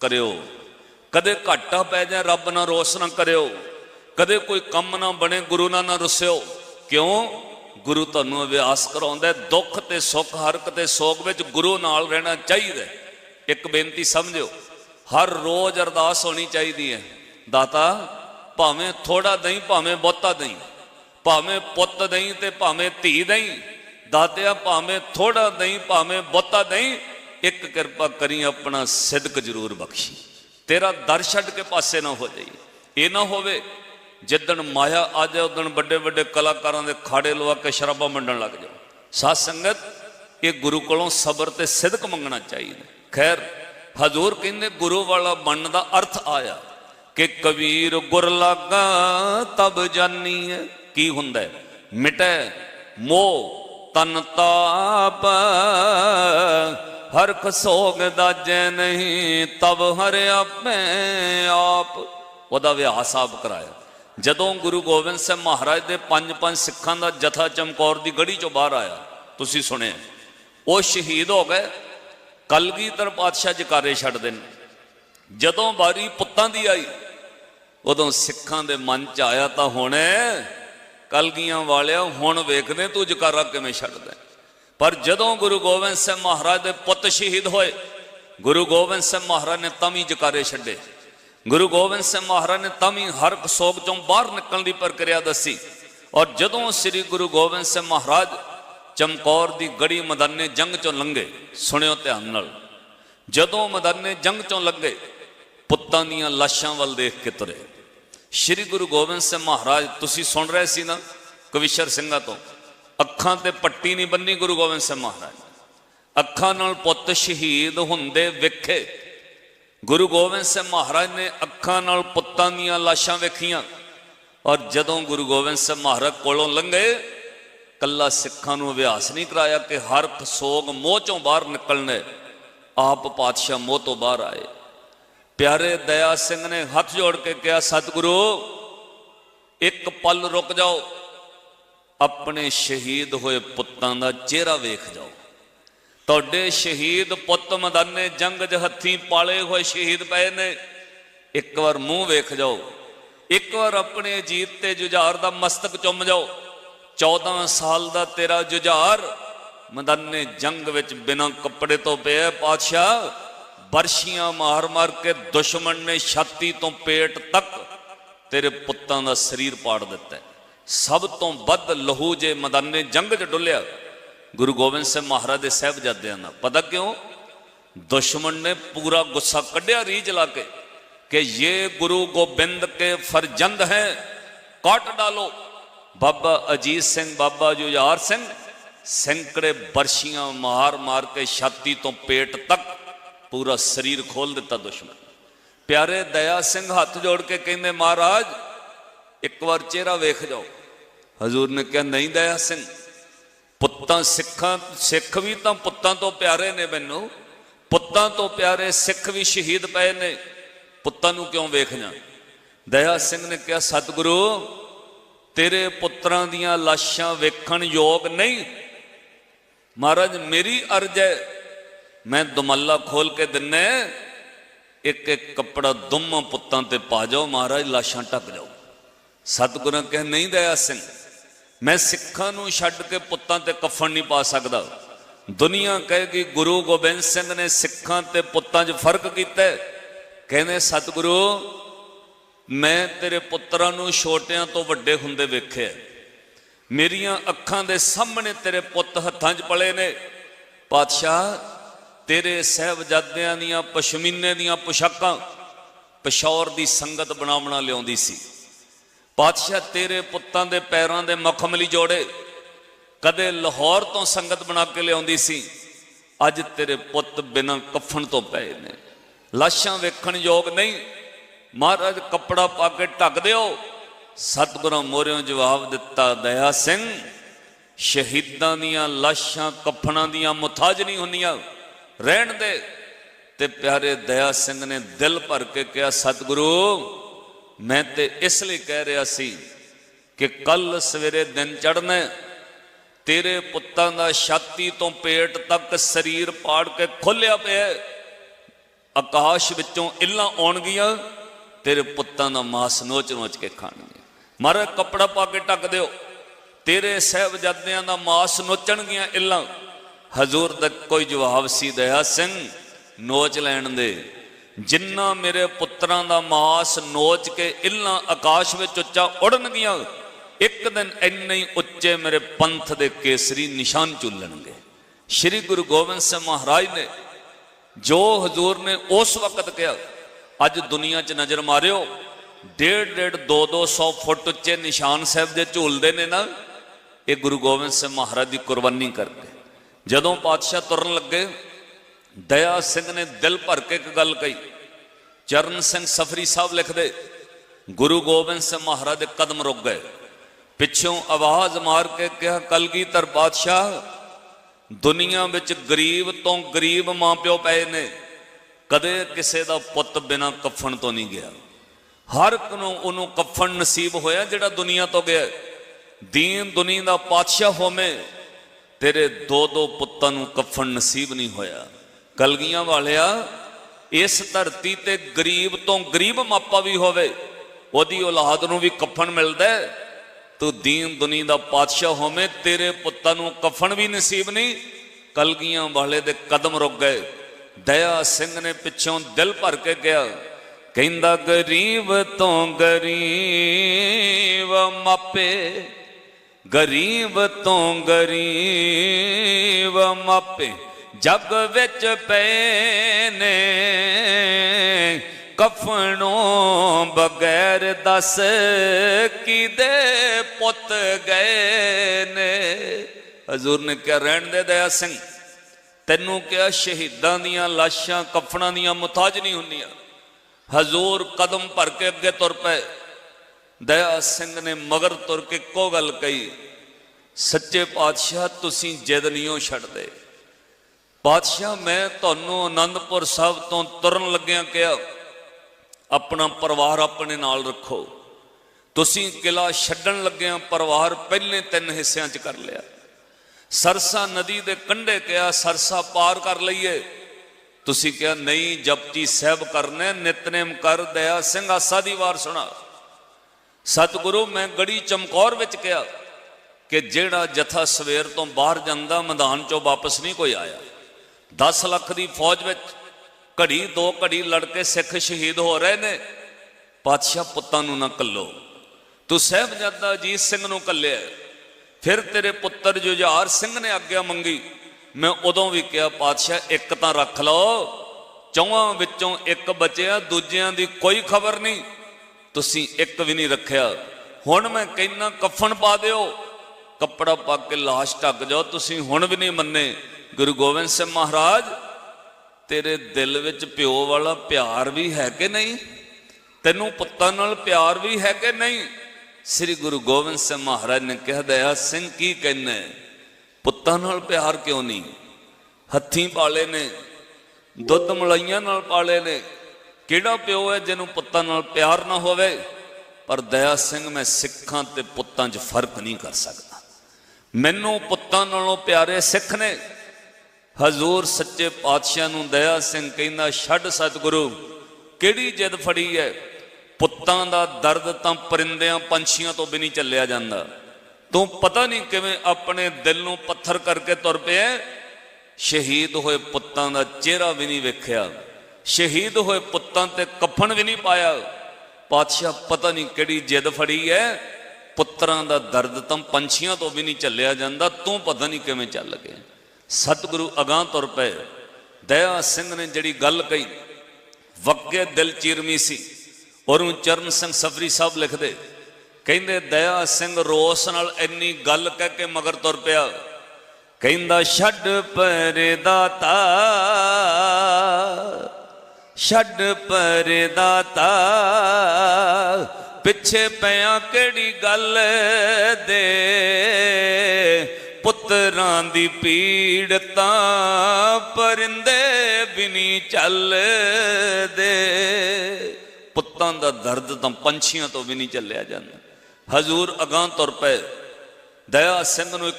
ਕਰਿਓ। ਕਦੇ ਘਾਟਾ ਪੈ ਜਾਏ, ਰੱਬ ਨਾਲ ਰੋਸ ਨਾ ਕਰਿਓ। ਕਦੇ ਕੋਈ ਕੰਮ ਨਾ ਬਣੇ, ਗੁਰੂ ਨਾਲ ਨਾ ਰੁੱਸਿਓ। ਕਿਉਂ? ਗੁਰੂ ਤੁਹਾਨੂੰ ਅਭਿਆਸ ਕਰਾਉਂਦਾ ਦੁੱਖ ਤੇ ਸੁੱਖ ਹਰਕ ਤੇ ਸੋਗ ਵਿੱਚ ਗੁਰੂ ਨਾਲ ਰਹਿਣਾ ਚਾਹੀਦਾ ਇੱਕ ਬੇਨਤੀ ਸਮਝਿਓ, ਹਰ ਰੋਜ਼ ਅਰਦਾਸ ਹੋਣੀ ਚਾਹੀਦੀ ਹੈ। ਦਾਤਾ, ਭਾਵੇਂ ਥੋੜਾ ਦਹੀਂ ਭਾਵੇਂ ਬਹੁਤਾ ਦਹੀਂ ਭਾਵੇਂ ਪੁੱਤ ਦਹੀਂ ਤੇ ਭਾਵੇਂ ਧੀ ਦਹੀਂ ਦਾਤਿਆ, ਭਾਵੇਂ ਥੋੜਾ ਦਹੀਂ ਭਾਵੇਂ ਬਹੁਤਾ ਦਹੀਂ ਇੱਕ ਕਿਰਪਾ ਕਰੀ ਆਪਣਾ ਸਿਦਕ ਜ਼ਰੂਰ ਬਖਸ਼ੀ। ਤੇਰਾ ਦਰ ਛੱਡ ਕੇ ਪਾਸੇ ਨਾ ਹੋ ਜਾਈ। ਇਹ ਨਾ ਹੋਵੇ, ਜਿੱਦਣ ਮਾਇਆ ਆ ਜਾਏ, ਉਦਣ ਵੱਡੇ ਵੱਡੇ ਕਲਾਕਾਰਾਂ ਦੇ ਖਾੜੇ ਲਵਾ ਕੇ ਸ਼ਰਾਬਾਂ ਮੰਡਣ ਲੱਗ ਜਾਓ। ਸਾਧ ਸੰਗਤ, ਇਹ ਗੁਰੂ ਕੋਲੋਂ ਸਬਰ ਤੇ ਸਿਦਕ ਮੰਗਣਾ ਚਾਹੀਦਾ। ਖੈਰ, ਹਜ਼ੂਰ ਕਹਿੰਦੇ ਗੁਰੂ ਵਾਲਾ ਬਣਨ ਦਾ ਅਰਥ ਆਇਆ ਕਿ ਕਬੀਰ ਗੁਰ ਲਾਗਾ, ਤਬ ਜਾਨੀ ਹੈ ਕੀ ਹੁੰਦਾ ਹੈ? ਮਿਟੈ ਮੋਹ ਤਨ ਤਾਪ। ਹਰ ਖਸੋਗ ਦਾਜੈ ਨਹੀਂ ਤਬ ਹਰ ਆਪੇ ਆਪ। ਉਹਦਾ ਵਿਆਹ ਆਪ ਕਰਾਇਆ। ਜਦੋਂ ਗੁਰੂ ਗੋਬਿੰਦ ਸਿੰਘ ਮਹਾਰਾਜ ਦੇ ਪੰਜ ਪੰਜ ਸਿੱਖਾਂ ਦਾ ਜਥਾ ਚਮਕੌਰ ਦੀ ਗੜੀ ਚੋਂ ਬਾਹਰ ਆਇਆ, ਤੁਸੀਂ ਸੁਣਿਆ। ਉਹ ਸ਼ਹੀਦ ਹੋ ਗਏ। ਕਲਗੀਧਰ ਪਾਤਸ਼ਾਹ ਜਕਾਰੇ ਛੱਡਦੇ ਨੇ ਜਦੋਂ ਵਾਰੀ ਪੁੱਤਾਂ ਦੀ ਆਈ, ਉਦੋਂ ਸਿੱਖਾਂ ਦੇ ਮਨ ਚ ਆਇਆ ਤਾਂ ਹੁਣ ਕਲਗੀਆਂ ਵਾਲਿਆ, ਹੁਣ ਵੇਖਦੇ ਤੂੰ ਜਕਾਰਾ ਕਿਵੇਂ ਛੱਡਦਾ ਹੈ। ਪਰ ਜਦੋਂ ਗੁਰੂ ਗੋਬਿੰਦ ਸਿੰਘ ਮਹਾਰਾਜ ਦੇ ਪੁੱਤ ਸ਼ਹੀਦ ਹੋਏ, ਗੁਰੂ ਗੋਬਿੰਦ ਸਿੰਘ ਮਹਾਰਾਜ ਨੇ ਤਾਂ ਜਕਾਰੇ ਛੱਡੇ। ਗੁਰੂ ਗੋਬਿੰਦ ਸਿੰਘ ਮਹਾਰਾਜ ਨੇ ਤਾਂ ਹਰ ਸੋਗ ਚੋਂ ਬਾਹਰ ਨਿਕਲਣ ਦੀ ਪ੍ਰਕਿਰਿਆ ਦੱਸੀ। ਔਰ ਜਦੋਂ ਸ੍ਰੀ ਗੁਰੂ ਗੋਬਿੰਦ ਸਿੰਘ ਮਹਾਰਾਜ ਚਮਕੌਰ ਦੀ ਗੜੀ ਮਦਾਨੇ ਜੰਗ ਚੋਂ ਲੰਘੇ, ਸੁਣਿਓ ਧਿਆਨ ਨਾਲ। ਜਦੋਂ ਮਦਾਨੇ ਜੰਗ ਚੋਂ ਲੰਘੇ, ਪੁੱਤਾਂ ਦੀਆਂ ਲਾਸ਼ਾਂ ਵੱਲ ਦੇਖ ਕੇ ਤੁਰੇ। ਸ੍ਰੀ ਗੁਰੂ ਗੋਬਿੰਦ ਸਿੰਘ ਮਹਾਰਾਜ, ਤੁਸੀਂ ਸੁਣ ਰਹੇ ਸੀ ਨਾ ਕਵਿਸ਼ਰ ਸਿੰਘਾਂ ਤੋਂ? ਅੱਖਾਂ ਤੇ ਪੱਟੀ ਨਹੀਂ ਬੰਨੀ ਗੁਰੂ ਗੋਬਿੰਦ ਸਿੰਘ ਮਹਾਰਾਜ। ਅੱਖਾਂ ਨਾਲ ਪੁੱਤ ਸ਼ਹੀਦ ਹੁੰਦੇ ਵੇਖੇ। ਗੁਰੂ ਗੋਬਿੰਦ ਸਿੰਘ ਮਹਾਰਾਜ ਨੇ ਅੱਖਾਂ ਨਾਲ ਪੁੱਤਾਂ ਦੀਆਂ ਲਾਸ਼ਾਂ ਵੇਖੀਆਂ। ਔਰ ਜਦੋਂ ਗੁਰੂ ਗੋਬਿੰਦ ਸਿੰਘ ਮਹਾਰਾਜ ਕੋਲੋਂ ਲੰਘੇ, ਕੱਲਾ ਸਿੱਖਾਂ ਨੂੰ ਅਭਿਆਸ ਨਹੀਂ ਕਰਾਇਆ ਕਿ ਹਰ ਸੋਗ ਮੋਹ ਚੋਂ ਬਾਹਰ ਨਿਕਲਣੇ, ਆਪ ਪਾਤਸ਼ਾਹ ਮੋਹ ਤੋਂ ਬਾਹਰ ਆਏ। ਪਿਆਰੇ ਦਇਆ ਸਿੰਘ ਨੇ ਹੱਥ ਜੋੜ ਕੇ ਕਿਹਾ, ਸਤਿਗੁਰੂ, ਇੱਕ ਪਲ ਰੁਕ ਜਾਓ। ਆਪਣੇ ਸ਼ਹੀਦ ਹੋਏ ਪੁੱਤਾਂ ਦਾ ਚਿਹਰਾ ਵੇਖ ਜਾਓ। ਤੁਹਾਡੇ ਸ਼ਹੀਦ ਪੁੱਤ ਮਦਾਨੇ ਜੰਗ 'ਚ ਹੱਥੀਂ ਪਾਲੇ ਹੋਏ ਸ਼ਹੀਦ ਪਏ ਨੇ। ਇੱਕ ਵਾਰ ਮੂੰਹ ਵੇਖ ਜਾਓ। ਇੱਕ ਵਾਰ ਆਪਣੇ ਅਜੀਤ ਤੇ ਜੁਝਾਰ ਦਾ ਮਸਤਕ ਚੁੰਮ ਜਾਓ। 14 ਸਾਲ ਦਾ ਤੇਰਾ ਜੁਝਾਰ ਮਦਾਨੇ ਜੰਗ ਵਿੱਚ ਬਿਨਾਂ ਕੱਪੜੇ ਤੋਂ ਪਿਆ ਪਾਤਸ਼ਾਹ। ਬਰਸ਼ੀਆਂ ਮਾਰ ਮਾਰ ਕੇ ਦੁਸ਼ਮਣ ਨੇ ਛਾਤੀ ਤੋਂ ਪੇਟ ਤੱਕ ਤੇਰੇ ਪੁੱਤਾਂ ਦਾ ਸਰੀਰ ਪਾੜ ਦਿੱਤਾ ਸਭ ਤੋਂ ਵੱਧ ਲਹੂ ਜੇ ਮਦਾਨੇ ਜੰਗ 'ਚ ਡੁੱਲਿਆ, ਗੁਰੂ ਗੋਬਿੰਦ ਸਿੰਘ ਮਹਾਰਾਜ ਦੇ ਸਾਹਿਬਜ਼ਾਦਿਆਂ ਦਾ ਪਤਾ ਕਿਉਂ? ਦੁਸ਼ਮਣ ਨੇ ਪੂਰਾ ਗੁੱਸਾ ਕੱਢਿਆ ਰੀਝ ਲਾ ਕੇ ਕਿ ਇਹ ਗੁਰੂ ਗੋਬਿੰਦ ਕੇ ਫਰਜ਼ੰਦ ਹੈ, ਕੱਟ ਡਾਲੋ। ਬਾਬਾ ਅਜੀਤ ਸਿੰਘ, ਬਾਬਾ ਜੁਝਾਰ ਸਿੰਘ, ਸੈਂਕੜੇ ਬਰਸ਼ੀਆਂ ਮਾਰ ਮਾਰ ਕੇ ਛਾਤੀ ਤੋਂ ਪੇਟ ਤੱਕ ਪੂਰਾ ਸਰੀਰ ਖੋਲ ਦਿੱਤਾ ਦੁਸ਼ਮਣ ਪਿਆਰੇ ਦਇਆ ਸਿੰਘ ਹੱਥ ਜੋੜ ਕੇ ਕਹਿੰਦੇ, ਮਹਾਰਾਜ, ਇੱਕ ਵਾਰ ਚਿਹਰਾ ਵੇਖ ਜਾਓ। ਹਜ਼ੂਰ ਨੇ ਕਿਹਾ, ਨਹੀਂ ਦਇਆ ਸਿੰਘ, ਪੁੱਤਾਂ ਸਿੱਖਾਂ, ਸਿੱਖ ਵੀ ਤਾਂ ਪੁੱਤਾਂ ਤੋਂ ਪਿਆਰੇ ਨੇ ਮੈਨੂੰ। ਪੁੱਤਾਂ ਤੋਂ ਪਿਆਰੇ ਸਿੱਖ ਵੀ ਸ਼ਹੀਦ ਪਏ ਨੇ। ਪੁੱਤਾਂ ਨੂੰ ਕਿਉਂ ਵੇਖਣਾ ਦਇਆ ਸਿੰਘ ਨੇ ਕਿਹਾ, ਸਤਿਗੁਰੂ, ਤੇਰੇ ਪੁੱਤਰਾਂ ਦੀਆਂ ਲਾਸ਼ਾਂ ਵੇਖਣ ਯੋਗ ਨਹੀਂ। ਮਹਾਰਾਜ, ਮੇਰੀ ਅਰਜ਼ ਹੈ, ਮੈਂ ਦੁਮੱਲਾ ਖੋਲ ਕੇ ਦਿੰਨੇ ਇੱਕ ਇੱਕ ਕੱਪੜਾ ਦੁੰਮ ਪੁੱਤਾਂ ਤੇ ਪਾ ਜਾਓ, ਮਹਾਰਾਜ, ਲਾਸ਼ਾਂ ਢੱਕ ਜਾਓ। ਸਤਿਗੁਰਾਂ ਕਹੇ, ਨਹੀਂ ਦਇਆ ਸਿੰਘ ਮੈਂ ਸਿੱਖਾਂ ਨੂੰ ਛੱਡ ਕੇ ਪੁੱਤਾਂ ਤੇ ਕਫਨ ਨਹੀਂ ਪਾ ਸਕਦਾ। ਦੁਨੀਆ ਕਹੇਗੀ ਗੁਰੂ ਗੋਬਿੰਦ ਸਿੰਘ ਨੇ ਸਿੱਖਾਂ ਤੇ ਪੁੱਤਾਂ 'ਚ ਫ਼ਰਕ ਕੀਤਾ ਕਹਿੰਦੇ, ਸਤਿਗੁਰੂ, ਮੈਂ ਤੇਰੇ ਪੁੱਤਰਾਂ ਨੂੰ ਛੋਟਿਆਂ ਤੋਂ ਵੱਡੇ ਹੁੰਦੇ ਵੇਖਿਆ ਮੇਰੀਆਂ ਅੱਖਾਂ ਦੇ ਸਾਹਮਣੇ ਤੇਰੇ ਪੁੱਤ ਹੱਥਾਂ 'ਚ ਪਲੇ ਨੇ। ਪਾਤਸ਼ਾਹ, ਤੇਰੇ ਸਹਿਬਜ਼ਾਦਿਆਂ ਦੀਆਂ, ਪਸ਼ਮੀਨੇ ਦੀਆਂ ਪੁਸ਼ਾਕਾਂ, ਪਸ਼ੌਰ ਦੀ ਸੰਗਤ ਬਣਾਉਣਾ ਲਿਆਉਂਦੀ ਸੀ। ਪਾਤਸ਼ਾਹ ਤੇਰੇ ਪੁੱਤਾਂ ਦੇ ਪੈਰਾਂ ਦੇ ਮਖਮਲੀ ਜੋੜੇ। ਕਦੇ ਲਾਹੌਰ ਤੋਂ ਸੰਗਤ ਬਣਾ ਕੇ ਲਿਆਉਂਦੀ ਸੀ। ਅੱਜ ਤੇਰੇ ਪੁੱਤ ਬਿਨਾਂ ਕਫਨ ਤੋਂ ਪਏ ਨੇ। ਲਾਸ਼ਾਂ ਵੇਖਣ ਯੋਗ ਨਹੀਂ। ਮਹਾਰਾਜ, ਕੱਪੜਾ ਪਾ ਕੇ ਢੱਕ ਦਿਓ। ਸਤਿਗੁਰਾਂ ਮੋਰਿਓ ਜਵਾਬ ਦਿੱਤਾ, ਦਇਆ ਸਿੰਘ, ਸ਼ਹੀਦਾਂ ਦੀਆਂ ਲਾਸ਼ਾਂ ਕਫਨਾਂ ਦੀਆਂ ਮੁਤਾਜ ਨਹੀਂ ਹੁੰਦੀਆਂ। ਰਹਿਣ ਦੇ। ਤੇ ਪਿਆਰੇ ਦਇਆ ਸਿੰਘ ਨੇ ਦਿਲ ਭਰ ਕੇ ਕਿਹਾ, ਸਤਿਗੁਰੂ ਮੈਂ ਤੇ ਇਸ ਲਈ ਕਹਿ ਰਿਹਾ ਸੀ ਕਿ ਕੱਲ ਸਵੇਰੇ ਦਿਨ ਚੜ੍ਹਨਾ ਤੇਰੇ ਪੁੱਤਾਂ ਦਾ ਛਾਤੀ ਤੋਂ ਪੇਟ ਤੱਕ ਸਰੀਰ ਪਾੜ ਕੇ ਖੋਲਿਆ ਪਿਆ ਆਕਾਸ਼ ਵਿੱਚੋਂ ਇੱਲਾਂ ਆਉਣਗੀਆਂ, ਤੇਰੇ ਪੁੱਤਾਂ ਦਾ ਮਾਸ ਨੋਚ ਨੋਚ ਕੇ ਖਾਣਗੇ ਮਹਾਰਾਜ ਕੱਪੜਾ ਪਾ ਕੇ ਢੱਕ ਦਿਓ, ਤੇਰੇ ਸਹਿਬਜ਼ਾਦਿਆਂ ਦਾ ਮਾਸ ਨੋਚਣਗੀਆਂ ਇੱਲਾਂ। ਹਜ਼ੂਰ ਦਾ ਕੋਈ ਜਵਾਬ ਸੀ ਦਇਆ ਸਿੰਘ, ਨੋਚ ਲੈਣ ਦੇ। ਜਿੰਨਾ ਮੇਰੇ ਪੁੱਤਰਾਂ ਦਾ ਮਾਸ ਨੋਚ ਕੇ ਇੱਲਾਂ ਆਕਾਸ਼ ਵਿੱਚ ਉੱਚਾ ਉੜਨਗੀਆਂ, ਇੱਕ ਦਿਨ ਇੰਨੇ ਹੀ ਉੱਚੇ ਮੇਰੇ ਪੰਥ ਦੇ ਕੇਸਰੀ ਨਿਸ਼ਾਨ ਚੁੱਲਣਗੇ ਸ੍ਰੀ ਗੁਰੂ ਗੋਬਿੰਦ ਸਿੰਘ ਮਹਾਰਾਜ ਨੇ ਜੋ ਹਜ਼ੂਰ ਨੇ ਉਸ ਵਕਤ ਕਿਹਾ, ਅੱਜ ਦੁਨੀਆ 'ਚ ਨਜ਼ਰ ਮਾਰਿਓ ਡੇਢ ਡੇਢ 2 200 ਫੁੱਟ ਉੱਚੇ ਨਿਸ਼ਾਨ ਸਾਹਿਬ ਦੇ ਝੂਲਦੇ ਨੇ ਨਾ, ਇਹ ਗੁਰੂ ਗੋਬਿੰਦ ਸਿੰਘ ਮਹਾਰਾਜ ਦੀ ਕੁਰਬਾਨੀ ਕਰਕੇ। ਜਦੋਂ ਪਾਤਸ਼ਾਹ ਤੁਰਨ ਲੱਗੇ ਦਇਆ ਸਿੰਘ ਨੇ ਦਿਲ ਭਰ ਕੇ ਇੱਕ ਗੱਲ ਕਹੀ। ਚਰਨ ਸਿੰਘ ਸਫਰੀ ਸਾਹਿਬ ਲਿਖਦੇ, ਗੁਰੂ ਗੋਬਿੰਦ ਸਿੰਘ ਮਹਾਰਾਜ ਦੇ ਕਦਮ ਰੁਕ ਗਏ। ਪਿੱਛੋਂ ਆਵਾਜ਼ ਮਾਰ ਕੇ ਕਿਹਾ, ਕਲਗੀਧਰ ਬਾਦਸ਼ਾਹ, ਦੁਨੀਆ ਵਿੱਚ ਗਰੀਬ ਤੋਂ ਗਰੀਬ ਮਾਪਿਓ ਪਏ ਨੇ। ਕਦੇ ਕਿਸੇ ਦਾ ਪੁੱਤ ਬਿਨਾਂ ਕਫਨ ਤੋਂ ਨਹੀਂ ਗਿਆ। ਹਰ ਇੱਕ ਨੂੰ ਉਹਨੂੰ ਕਫਨ ਨਸੀਬ ਹੋਇਆ ਜਿਹੜਾ ਦੁਨੀਆ ਤੋਂ ਗਿਆ। ਦੀਨ ਦੁਨੀਆ ਦਾ ਪਾਤਸ਼ਾਹ ਹੋਵੇਂ, ਤੇਰੇ ਦੋ ਦੋ ਪੁੱਤਾਂ ਨੂੰ ਕਫਨ ਨਸੀਬ ਨਹੀਂ ਹੋਇਆ। ਕਲਗੀਆਂ ਵਾਲਿਆ, ਇਸ ਧਰਤੀ ਤੇ ਗਰੀਬ ਤੋਂ ਗਰੀਬ ਮਾਪਾ ਵੀ ਹੋਵੇ, ਉਹਦੀ ਔਲਾਦ ਨੂੰ ਵੀ ਕਫਨ ਮਿਲਦਾ ਤੂੰ ਦੀਨ ਦੁਨੀ ਦਾ ਪਾਤਸ਼ਾਹ ਹੋਵੇਂ, ਤੇਰੇ ਪੁੱਤਾਂ ਨੂੰ ਕਫਨ ਵੀ ਨਸੀਬ ਨਹੀਂ। ਕਲਗੀਆਂ ਵਾਲੇ ਦੇ ਕਦਮ ਰੁਕ ਗਏ। ਦਇਆ ਸਿੰਘ ਨੇ ਪਿੱਛੋਂ ਦਿਲ ਭਰ ਕੇ ਗਿਆ ਕਹਿੰਦਾ, ਗਰੀਬ ਤੋਂ ਗਰੀਬ ਮਾਪੇ, ਗਰੀਬ ਤੋਂ ਗਰੀਬ ਮਾਪੇ ਜਗ ਵਿੱਚ ਪਏ ਨੇ ਕਫਨੋਂ ਬਗੈਰ ਦੱਸ ਕਿਦੇ ਪੁੱਤ ਗਏ ਨੇ? ਹਜ਼ੂਰ ਨੇ ਕਿਹਾ, ਰਹਿਣ ਦੇ ਦਇਆ ਸਿੰਘ, ਤੈਨੂੰ ਕਿਹਾ ਸ਼ਹੀਦਾਂ ਦੀਆਂ ਲਾਸ਼ਾਂ ਕਫਨਾਂ ਦੀਆਂ ਮੁਤਾਜ ਨਹੀਂ ਹੁੰਦੀਆਂ। ਹਜ਼ੂਰ ਕਦਮ ਭਰ ਕੇ ਅੱਗੇ ਤੁਰ ਪਏ। ਦਇਆ ਸਿੰਘ ਨੇ ਮਗਰ ਤੁਰ ਕੇ ਇੱਕੋ ਗੱਲ ਕਹੀ, ਸੱਚੇ ਪਾਤਸ਼ਾਹ, ਤੁਸੀਂ ਜਿੱਦ ਨਹੀਂ ਛੱਡਦੇ। ਪਾਤਸ਼ਾਹ ਮੈਂ ਤੁਹਾਨੂੰ ਆਨੰਦਪੁਰ ਸਾਹਿਬ ਤੋਂ ਤੁਰਨ ਲੱਗਿਆਂ ਕਿਹਾ, ਆਪਣਾ ਪਰਿਵਾਰ ਆਪਣੇ ਨਾਲ ਰੱਖੋ। ਤੁਸੀਂ ਕਿਲਾ ਛੱਡਣ ਲੱਗਿਆਂ ਪਰਿਵਾਰ ਪਹਿਲੇ ਤਿੰਨ ਹਿੱਸਿਆਂ 'ਚ ਕਰ ਲਿਆ। ਸਰਸਾ ਨਦੀ ਦੇ ਕੰਢੇ ਕਿਹਾ, ਸਰਸਾ ਪਾਰ ਕਰ ਲਈਏ। ਤੁਸੀਂ ਕਿਹਾ, ਨਹੀਂ, ਜਪਜੀ ਸਾਹਿਬ ਕਰਨੇ ਨਿਤਨੇਮ ਕਰ, ਦਇਆ ਸਿੰਘ ਆਸਾ ਦੀ ਵਾਰ ਸੁਣਾ। ਸਤਿਗੁਰੂ, ਮੈਂ ਗੜੀ ਚਮਕੌਰ ਵਿੱਚ ਕਿਹਾ ਕਿ ਜਿਹੜਾ ਜਥਾ ਸਵੇਰ ਤੋਂ ਬਾਹਰ ਜਾਂਦਾ, ਮੈਦਾਨ ਚੋਂ ਵਾਪਸ ਨਹੀਂ ਕੋਈ ਆਇਆ। 10 ਲੱਖ ਦੀ ਫੌਜ ਵਿੱਚ ਘੜੀ ਦੋ ਘੜੀ ਲੜ ਕੇ ਸਿੱਖ ਸ਼ਹੀਦ ਹੋ ਰਹੇ ਨੇ। ਪਾਤਸ਼ਾਹ ਪੁੱਤਾਂ ਨੂੰ ਨਾ ਕੱਲੋ। ਤੂੰ ਸਾਹਿਬਜ਼ਾਦਾ ਅਜੀਤ ਸਿੰਘ ਨੂੰ ਕੱਲਿਆ। ਫਿਰ ਤੇਰੇ ਪੁੱਤਰ ਜੁਝਾਰ ਸਿੰਘ ਨੇ ਆਗਿਆ ਮੰਗੀ। ਮੈਂ ਉਦੋਂ ਵੀ ਕਿਹਾ, ਪਾਤਸ਼ਾਹ, ਇੱਕ ਤਾਂ ਰੱਖ ਲਓ। ਚੌਹਾਂ ਵਿੱਚੋਂ ਇੱਕ ਬਚਿਆ, ਦੂਜਿਆਂ ਦੀ ਕੋਈ ਖਬਰ ਨਹੀਂ। ਤੁਸੀਂ ਇੱਕ ਵੀ ਨਹੀਂ ਰੱਖਿਆ। ਹੁਣ ਮੈਂ ਕਹਿੰਨਾ ਕਫਨ ਪਾ ਦਿਓ। ਕੱਪੜਾ ਪਾ ਕੇ ਲਾਸ਼ ਢੱਕ ਜਾਓ। ਤੁਸੀਂ ਹੁਣ ਵੀ ਨਹੀਂ ਮੰਨੇ। ਗੁਰੂ ਗੋਬਿੰਦ ਸਿੰਘ ਮਹਾਰਾਜ, ਤੇਰੇ ਦਿਲ ਵਿੱਚ ਪਿਓ ਵਾਲਾ ਪਿਆਰ ਵੀ ਹੈ ਕਿ ਨਹੀਂ? ਤੈਨੂੰ ਪੁੱਤਾਂ ਨਾਲ ਪਿਆਰ ਵੀ ਹੈ ਕਿ ਨਹੀਂ? ਸ੍ਰੀ ਗੁਰੂ ਗੋਬਿੰਦ ਸਿੰਘ ਮਹਾਰਾਜ ਨੇ ਕਿਹਾ ਦਇਆ ਸਿੰਘ ਕੀ ਕਹਿੰਨੇ ਪੁੱਤਾਂ ਨਾਲ ਪਿਆਰ ਕਿਉਂ ਨਹੀਂ? ਹੱਥੀਂ ਪਾਲੇ ਨੇ, ਦੁੱਧ ਮਲਾਈਆਂ ਨਾਲ ਪਾਲੇ ਨੇ। ਕਿਹੜਾ ਪਿਓ ਹੈ ਜਿਹਨੂੰ ਪੁੱਤਾਂ ਨਾਲ ਪਿਆਰ ਨਾ ਹੋਵੇ? ਪਰ ਦਇਆ ਸਿੰਘ, ਮੈਂ ਸਿੱਖਾਂ ਤੇ ਪੁੱਤਾਂ 'ਚ ਫ਼ਰਕ ਨਹੀਂ ਕਰ ਸਕਦਾ। ਮੈਨੂੰ ਪੁੱਤਾਂ ਨਾਲੋਂ ਪਿਆਰੇ ਸਿੱਖ ਨੇ। ਹਜ਼ੂਰ ਸੱਚੇ ਪਾਤਸ਼ਾਹ ਨੂੰ ਦਇਆ ਸਿੰਘ ਕਹਿੰਦਾ, ਛੱਡ ਸਤਿਗੁਰੂ, ਕਿਹੜੀ ਜਿੱਦ ਫੜੀ ਹੈ ਪੁੱਤਾਂ ਦਾ ਦਰਦ ਤਾਂ ਪਰਿੰਦਿਆਂ ਪੰਛੀਆਂ ਤੋਂ ਵੀ ਨਹੀਂ ਚੱਲਿਆ ਜਾਂਦਾ। ਤੂੰ ਪਤਾ ਨਹੀਂ ਕਿਵੇਂ ਆਪਣੇ ਦਿਲ ਨੂੰ ਪੱਥਰ ਕਰਕੇ ਤੁਰ ਪਿਆ ਸ਼ਹੀਦ ਹੋਏ ਪੁੱਤਾਂ ਦਾ ਚਿਹਰਾ ਵੀ ਨਹੀਂ ਵੇਖਿਆ। ਸ਼ਹੀਦ ਹੋਏ ਪੁੱਤਾਂ ਤੇ ਕਫਨ ਵੀ ਨਹੀਂ ਪਾਇਆ। ਪਾਤਸ਼ਾਹ ਪਤਾ ਨਹੀਂ ਕਿਹੜੀ ਜਿੱਦ ਫੜੀ ਹੈ ਪੁੱਤਰਾਂ ਦਾ ਦਰਦ ਤਾਂ ਪੰਛੀਆਂ ਤੋਂ ਵੀ ਨਹੀਂ ਚੱਲਿਆ ਜਾਂਦਾ। ਤੂੰ ਪਤਾ ਨਹੀਂ ਕਿਵੇਂ ਚੱਲ ਗਿਆ। ਸਤਿਗੁਰੂ ਅਗਾਹ ਤੁਰ ਪਏ। ਦਇਆ ਸਿੰਘ ਨੇ ਜਿਹੜੀ ਗੱਲ ਕਹੀ, ਵਗੇ ਦਿਲ ਚੀਰਮੀ ਸੀ। ਔਰ ਚਰਨ ਸਿੰਘ ਸਫਰੀ ਸਾਹਿਬ ਲਿਖਦੇ, ਕਹਿੰਦੇ, ਦਇਆ ਸਿੰਘ ਰੋਸ ਨਾਲ ਇੰਨੀ ਗੱਲ ਕਹਿ ਕੇ ਮਗਰ ਤੁਰ ਪਿਆ। ਕਹਿੰਦਾ, ਛੱਡ ਪਰਦਾਤਾ ਛੱਡ ਪਰਦਾਤਾ, ਪਿੱਛੇ ਪਿਆ ਕਿਹੜੀ ਗੱਲ ਦੇ ਪੁੱਤਰਾਂ ਦੀ ਪੀੜ ਤਾਂ ਪਰਿੰਦੇ ਵੀ ਨਹੀਂ ਚੱਲਦੇ। ਪੁੱਤਾਂ ਦਾ ਦਰਦ ਤਾਂ ਪੰਛੀਆਂ ਤੋਂ ਵੀ ਨਹੀਂ ਚੱਲਿਆ ਜਾਂਦਾ। ਹਜ਼ੂਰ ਅਗਾਂ ਤੁਰ ਪਏ। ਦਇਆ ਸਿੰਘ ਨੂੰ